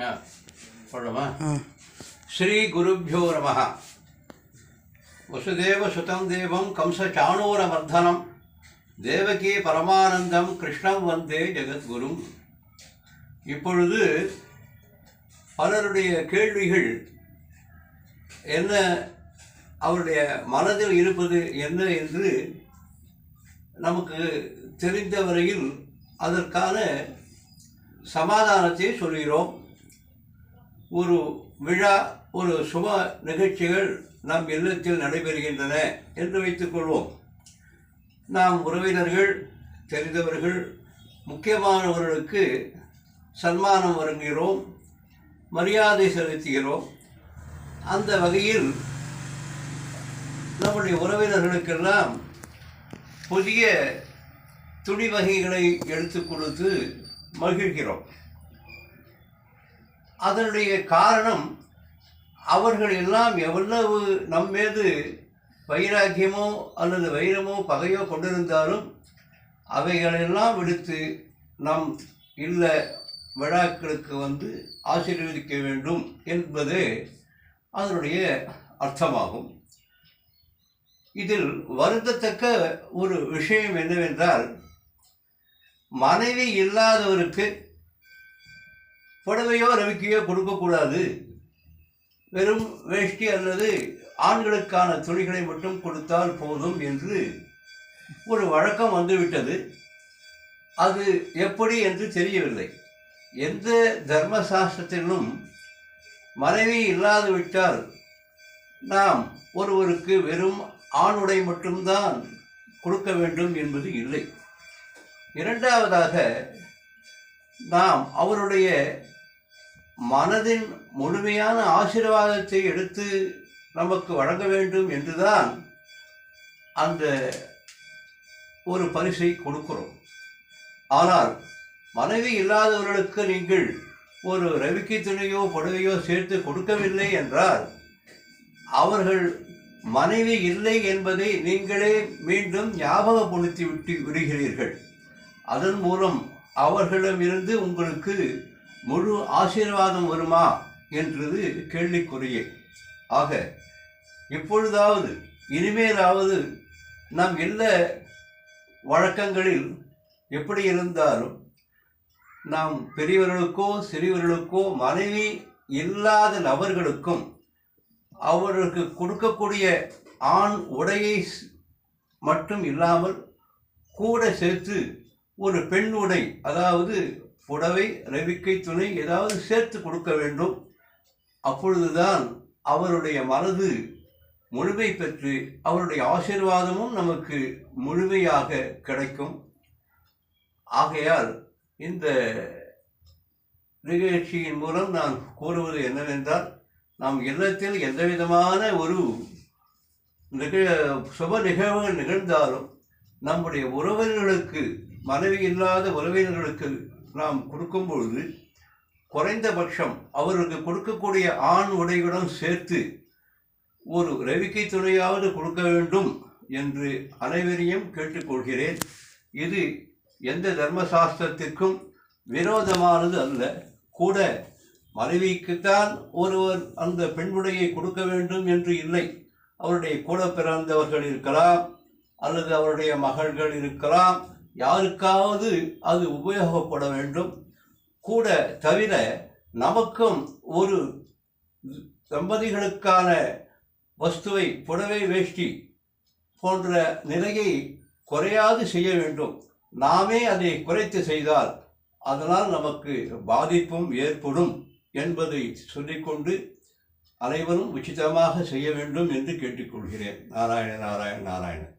சொல்லமா ஆ. ஸ்ரீ குருभ्यो நமः வசுதேவ சுதம் தேவம் கம்ச சாணூரமர்தனம் தேவகி பரமானந்தம் கிருஷ்ணம் வந்தே ஜெகத்குரும். இப்பொழுது பலருடைய கேள்விகள் என்ன அவருடைய மனதில் இருப்பது என்ன என்று நமக்கு தெரிந்த வரையில் அதற்கான சமாதானத்தை சொல்கிறோம். ஒரு விழா ஒரு சுப நிகழ்ச்சிகள் நம் இல்லத்தில் நடைபெறுகின்றன என்று வைத்துக்கொள்வோம் நாம் உறவினர்கள் தெரிந்தவர்கள் முக்கியமானவர்களுக்கு சன்மானம் வழங்குகிறோம் மரியாதை செலுத்துகிறோம். அந்த வகையில் நம்முடைய உறவினர்களுக்கெல்லாம் புதிய துணி வகைகளை எடுத்து கொடுத்து மகிழ்கிறோம். அதனுடைய காரணம் அவர்கள் எல்லாம் எவ்வளவு நம் மீது வைராக்கியமோ அல்லது வைரமோ பகையோ கொண்டிருந்தாலும் அவைகளெல்லாம் விடுத்து நம் இல்ல விழாக்களுக்கு வந்து ஆசீர்வதிக்க வேண்டும் என்பது அதனுடைய அர்த்தமாகும். இதில் வருந்தத்தக்க ஒரு விஷயம் என்னவென்றால் மனைவி இல்லாதவருக்கு புடவையோ ரவிக்கையோ கொடுக்கக்கூடாது வெறும் வேஷ்டி அல்லது ஆண்களுக்கான துணிகளை மட்டும் கொடுத்தால் போதும் என்று ஒரு வழக்கம் வந்துவிட்டது. அது எப்படி என்று தெரியவில்லை. எந்த தர்மசாஸ்திரத்திலும் மனைவி இல்லாது விட்டால் நாம் ஒருவருக்கு வெறும் ஆணுடை மட்டும்தான் கொடுக்க வேண்டும் என்பது இல்லை. இரண்டாவதாக நாம் அவருடைய மனதின் முழுமையான ஆசீர்வாதத்தை எடுத்து நமக்கு வழங்க வேண்டும் என்றுதான் அந்த ஒரு பரிசை கொடுக்கிறோம். ஆனால் மனைவி இல்லாதவர்களுக்கு நீங்கள் ஒரு ரவிக்கை துணையோ புடவையோ சேர்த்து கொடுக்கவில்லை என்றால் அவர்கள் மனைவி இல்லை என்பதை நீங்களே மீண்டும் ஞாபகப்படுத்தி விட்டு விடுகிறீர்கள். அதன் மூலம் அவர்களிடமிருந்து உங்களுக்கு முழு ஆசீர்வாதம் வருமா என்றது கேள்விக்குறியே. ஆக இப்பொழுதாவது இனிமேலாவது நம் இல்ல வழக்கங்களில் எப்படி இருந்தாலும் நாம் பெரியவர்களுக்கோ சிறியவர்களுக்கோ மனைவி இல்லாத நபர்களுக்கும் அவர்களுக்கு கொடுக்கக்கூடிய ஆண் உடையை மட்டும் இல்லாமல் கூட சேர்த்து ஒரு பெண் உடை அதாவது புடவை ரவிக்கை துணை ஏதாவது சேர்த்து கொடுக்க வேண்டும். அப்பொழுதுதான் அவருடைய மனது முழுமை பெற்று அவருடைய ஆசீர்வாதமும் நமக்கு முழுமையாக கிடைக்கும். ஆகையால் இந்த நிகழ்ச்சியின் மூலம் நான் கூறுவது என்னவென்றால் நாம் இல்லத்தில் எந்த விதமான ஒரு நிகழ சுப நிகழ்வுகள் நிகழ்ந்தாலும் நம்முடைய உறவினர்களுக்கு மனைவி இல்லாத உறவினர்களுக்கு நாம் கொடுக்கும் பொழுது குறைந்தபட்சம் அவருக்கு கொடுக்கக்கூடிய ஆண் உடையுடன் சேர்த்து ஒரு ரவிக்கை துணையாவது கொடுக்க வேண்டும் என்று அனைவரையும் கேட்டுக்கொள்கிறேன். இது எந்த தர்மசாஸ்திரத்திற்கும் விரோதமானது அல்ல. கூட மனைவிக்குத்தான் ஒருவர் அந்த பெண்முடையை கொடுக்க வேண்டும் என்று இல்லை. அவருடைய கூட பிறந்தவர்கள் இருக்கலாம் அல்லது அவருடைய மகள்கள் இருக்கலாம். யாருக்காவது அது உபயோகப்பட வேண்டும். கூட தவிர நமக்கும் ஒரு தம்பதிகளுக்கான வஸ்துவை புடவை வேஷ்டி போன்ற நிலையை குறையாது செய்ய வேண்டும். நாமே அதை குறைத்து செய்தால் அதனால் நமக்கு பாதிப்பும் ஏற்படும் என்பதை சொல்லிக்கொண்டு அனைவரும் உச்சிதமாக செய்ய வேண்டும் என்று கேட்டுக்கொள்கிறேன். நாராயண நாராயண நாராயணன்